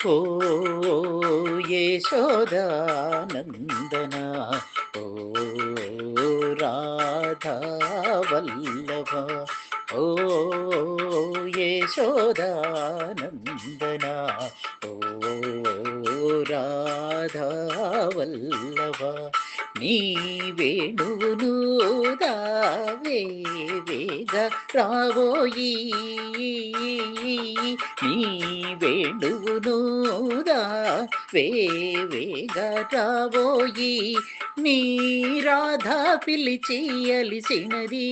ఓ యశోదానందన ఓ రాధా వల్లభ ఓ యశోదానందన ఓ రాధా నీ వేణువును దావే వేగ రావోయి నీ వేణువును దావే రావోయి నీ రాధ పిలిచి అలిసినది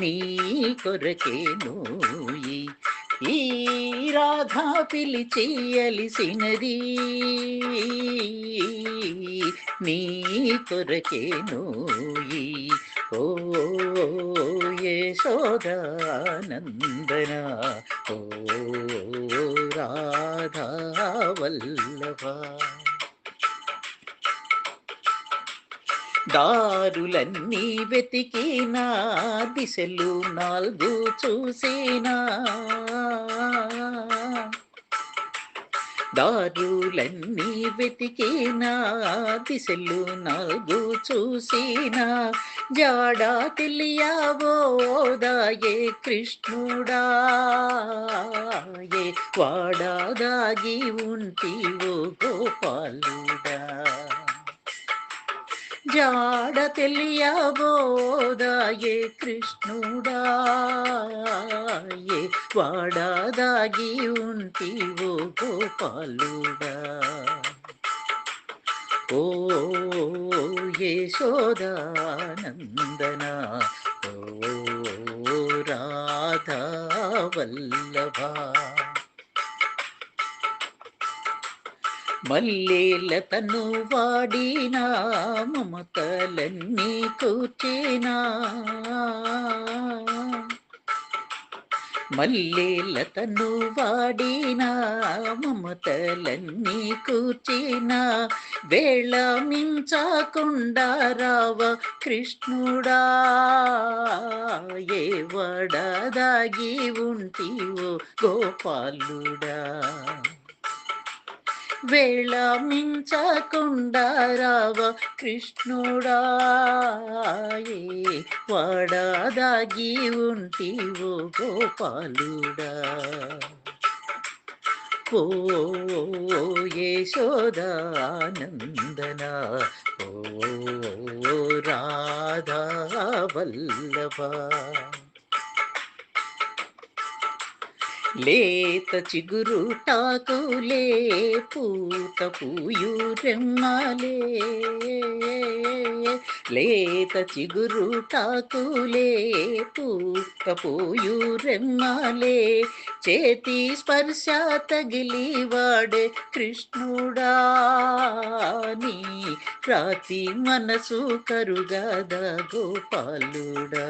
నీ కొరకే నోయి. ఈ రాధా పిలిచి అలిసినది నీ కొరకేను నోయి. ఓ యశోదానందన ఓ రాధా వల్లభ. దారులన్నీ వెతికినా దిశలు నాలుగు చూసేనా? దారులన్నీ వెతికినా దిశలు నాలుగు చూసినా? జాడా తెలియవోదాయే కృష్ణుడా? ఏ వాడాదాగి ఉంటివో గోపాలుడా? జాడ తెలియబోదాయే కృష్ణుడాయే వాడదాగి వాడాదాగి ఉంటివో గోపాలుడా. ఓ యశోదానందన ఓ రాధా వల్లభా. మల్లేలతను వాడినా మమతలన్నీ కూర్చేనా మల్లేలతను వాడినా మమతలన్నీ కూర్చినా. వేళ మించకుండా రావ కృష్ణుడా ఏ వడదాగి ఉంటివో గోపాలుడా. వేళమించకుండా రావ కృష్ణుడా ఏ వాడాదాగి ఉంటివో గోపాలుడా. ఓ యశోదానందన ఓ రాధా వల్లభ. లేత చిగురు టాకులే పూత పూయురెమ్మలే లేత చిగురు టాకులే పూత పూయురెమ్మలే చేతి స్పర్శ తగిలి వాడే కృష్ణుడా నీ రాతి మనసు కరుగద గోపాలుడా.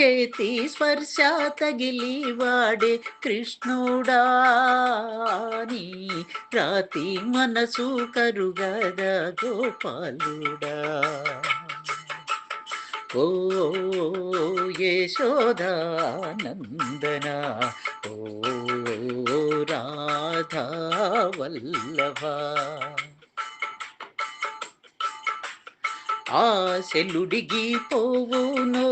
చేతి స్పర్శ తగిలి వాడే కృష్ణుడా. నీ రాతి మనసు కరుగద గోపాలుడా. ఓ యశోదానందన. ఓ రాధా వల్లభా. ఆశలుడిగి పోవునో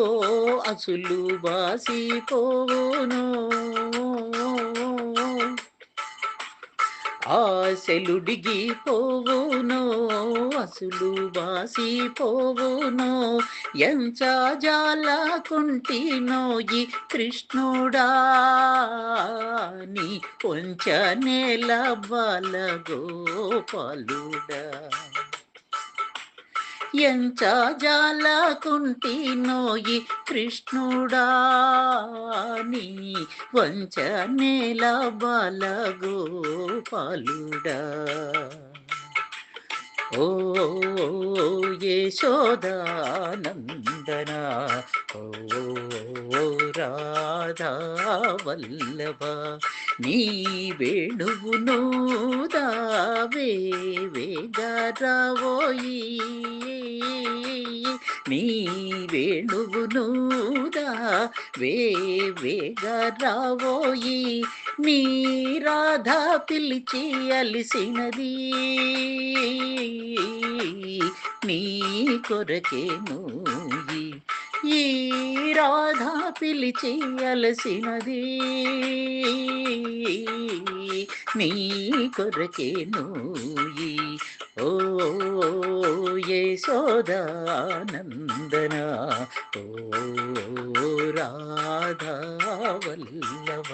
అసులు బాసి పోవునో ఆశలుడిగి పోవునో అసులు బాసి పోవునో ఎంచ జాలకుంటినోయి కృష్ణుడా నీ కొంచె నేల బాల గోపాలుడా ఎంచ జాలకుంటినోయి కృష్ణుడా నీ వంచ నేల బాల గోపాలుడా ఓ యశోదానందన ఓ రాధావల్లభ నీ వేణువును దావే వేగరవోయీ నీ వేణువునుదా? వే వేగ రావోయి నీ రాధ పిలిచి అలిసినది. నీ కొరకే నూయి ఈ రాధ పిలిచి అలసినది. నీ కొరకే నూయి ఓ యశోదానందన ఓ రాధా వల్లభ.